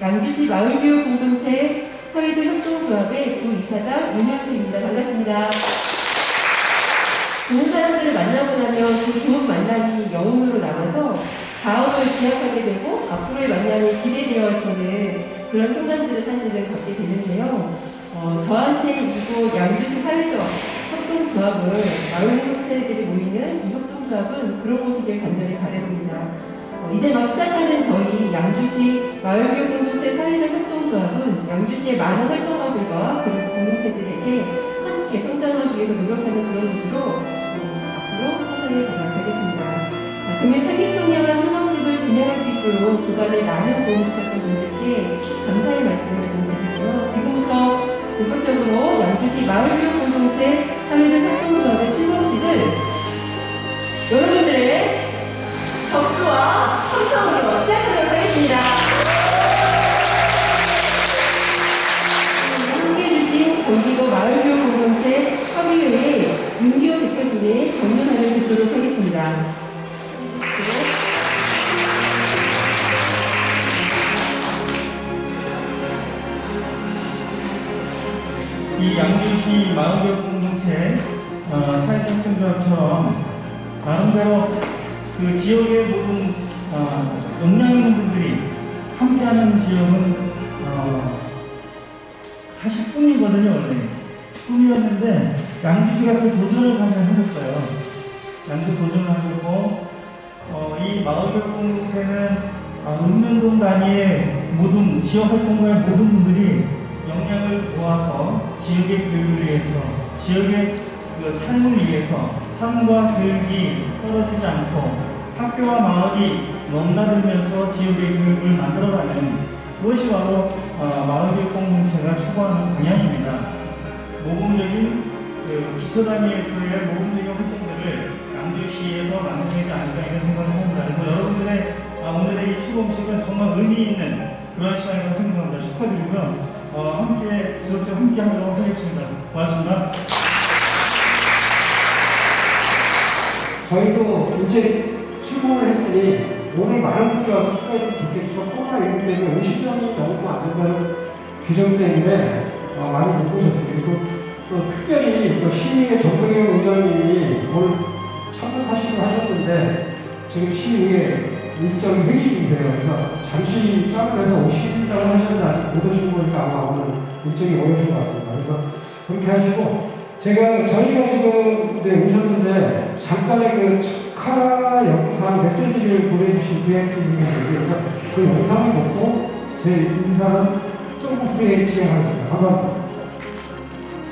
양주시 마을교육 공동체 사회적 협동조합의 부이사장 윤영철입니다. 반갑습니다. 좋은 사람들을 만나고 나면 그 좋은 만남이 영웅으로 남아서 다음을 기약하게 되고 앞으로의 만남이 기대되어지는 그런 순간들을 사실은 갖게 되는데요. 어, 저한테 이곳 양주시 사회적 협동조합은 마을 공동체들이 모이는 이 협동조합은 그런 모습을 간절히 바라봅니다. 어, 이제 막 시작하는 저희 양주시 마을교육 공동체 사회적 협동조합은 양주시의 많은 활동가들과 그리고 공동체들에게 함께 성장하기 위해서 노력하는 그런 곳으로 어, 앞으로 성장해 가겠습니다. 자, 금일 상임총회와 초망식을 진행할 수 있도록 그간에 많은 도움 주셨던 분들께 감사의 말씀을 좀 드리고요. 양주시 마을교육 공동체 어, 사회적 협동조합처럼 나름대로 그 지역의 모든 어, 역량 있는 분들이 함께하는 지역은 어, 사실 꿈이거든요 원래 꿈이었는데 양주시가 그 도전을 사실 하셨어요. 양주 도전을 하셨고 어, 이 마을교육 공동체는 어, 읍면동 단위의 모든 지역 활동가의 모든 분들이 역량을 모아서 지역의 교육을 위해서 지역의 그 삶을 위해서 삶과 교육이 떨어지지 않고 학교와 마을이 넘나들면서 지역의 교육을 만들어가는 그것이 바로 어, 마을교육 공동체가 추구하는 방향입니다. 모범적인 그 기초 단위에서의 모범적인 활동들을 양주시에서 만들어내지 않을까 이런 생각을 합니다. 그래서 여러분들의 아, 오늘의 이 출범식은 정말 의미 있는 그런 시간이라고 생각합니다. 축하드리고요. 어, 함께 지속적으로 함께 하도록 하겠습니다. 고맙습니다. 저희도 이제 출범을 했으니 오늘 많은 분이 와서 축하해 주면 좋겠죠. 코로나 19 때문에 50명이 넘으면 안 된다는 규정 때문에 어, 많이 못 오셨어요. 그리고 또 특별히 또 시의회 정동영 의장님이 오늘 참석하시기로 하셨는데 지금 시의회 일정이 회의 중이세요. 그래서 잠시 짬을 내서 오신다고 하셨는데 못 오신 오늘 일정이 어려우신 것 같습니다. 그래서 그렇게 하시고 제가 저희가 지금 이제 오셨는데 잠깐의 그 축하 영상 메시지를 보내주신 VIP님이 계세요. 그 영상을 보고 제 인사는 조금 후에 진행하겠습니다. 감사합니다.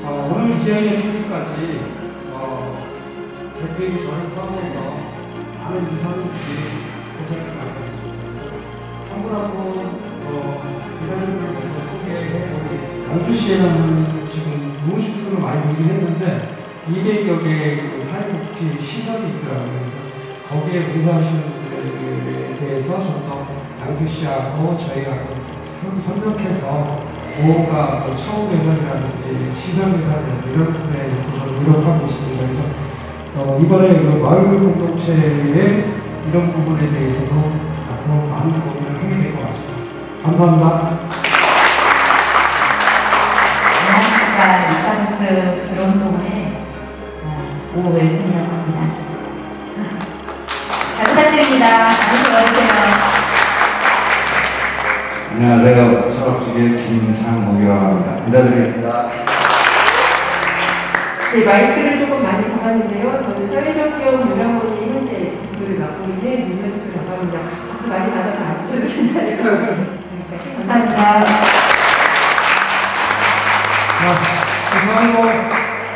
어, 오늘 이 자리에 서기까지 어, 대표님 저를 포함해서 많은 이사님들이 고생을 많이 하셨습니다. 한분한분 어, 이사님들 12시에는 지금 노숙소를 많이 보긴 했는데 이대역에 그 사회복지 시설이 있더라고요. 그래서 거기에 봉사하시는 분들에 대해서 좀더 양주시하고 저희가 협력해서 보호가 뭐 처음 예산이라든지 시설 예산 이런 부분에 있어서 노력하고 있습니다. 그래서 어, 이번에 그 마을 공동체의 이런 부분에 대해서도 아, 앞으로 많은 고민을 하게 될 것 같습니다. 감사합니다. 어, 오외순이라고 합니다. 잘 부탁드립니다. 많이 들어주세요. 안녕하세요. 철학직의 김상목이라고 합니다. 인사드리겠습니다. 네, 마이크를 조금 많이 잡았는데요. 저는 사회적 기업 요양원의 현재 대표를 맡고 있는 윤현수라고 합니다. 박수 많이 받아서 와주셔도 괜찮을 것 같아요. 감사합니다. 자, 그만하고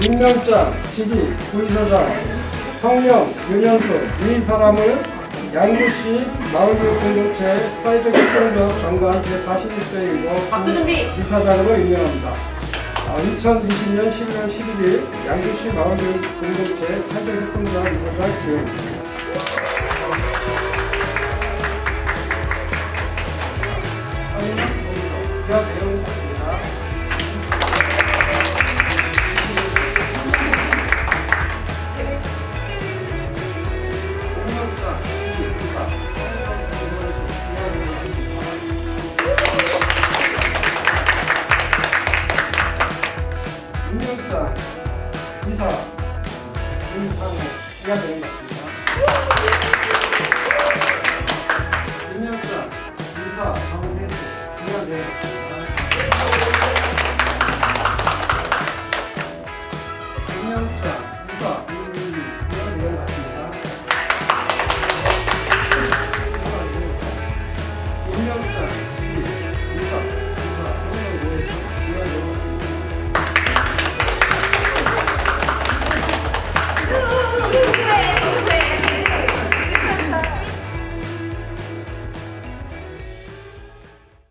임명장, 지기, 부의사장, 성명, 윤현수 이 사람을 양주시 마을교육 공동체 사회적 협동조합 장관 제41세이고 박수 준비. 이사장으로 임명합니다. 아, 2020년 11월 11일 양주시 마을교육 공동체 사회적 협동조합 이사장 지원입니다. 내 그래서